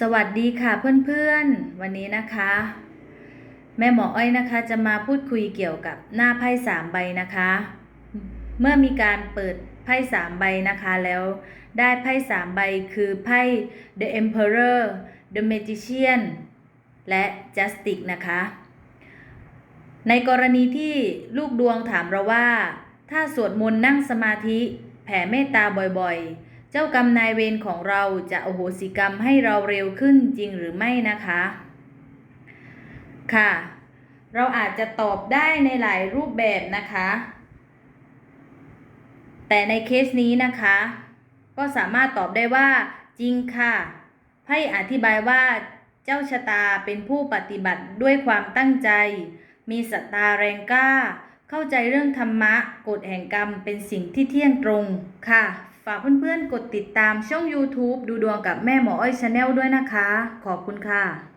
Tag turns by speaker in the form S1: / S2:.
S1: สวัสดีค่ะเพื่อนๆ วันนี้นะคะ แม่หมออ้อยนะคะจะมาพูดคุยเกี่ยวกับหน้าไพ่สามใบนะคะ เมื่อมีการเปิดไพ่สามใบนะคะแล้วได้ไพ่สามใบคือไพ่ The Emperor The Magician และ Justice นะคะ ในกรณีที่ลูกดวงถามเราว่า ถ้าสวดมนต์นั่งสมาธิแผ่เมตตาบ่อยๆ จ้ากรรมนายเวรของเราจะโอโหสิกรรมให้เราเร็วขึ้นจริงหรือไม่นะคะ ค่ะ เราอาจจะตอบได้ในหลายรูปแบบนะคะ แต่ในเคสนี้นะคะ ก็สามารถตอบได้ว่าจริงค่ะไพ่อธิบายว่าเจ้าชะตาเป็นผู้ปฏิบัติด้วยความตั้งใจ มีศรัทธาแรงกล้า เข้าใจเรื่องธรรมะกฎแห่งกรรมเป็นสิ่งที่เที่ยงตรงค่ะ ฝากเพื่อนๆ กดติดตามช่อง YouTube ดูดวงกับแม่หมออ้อยชาแนลด้วยนะคะ ขอบคุณค่ะ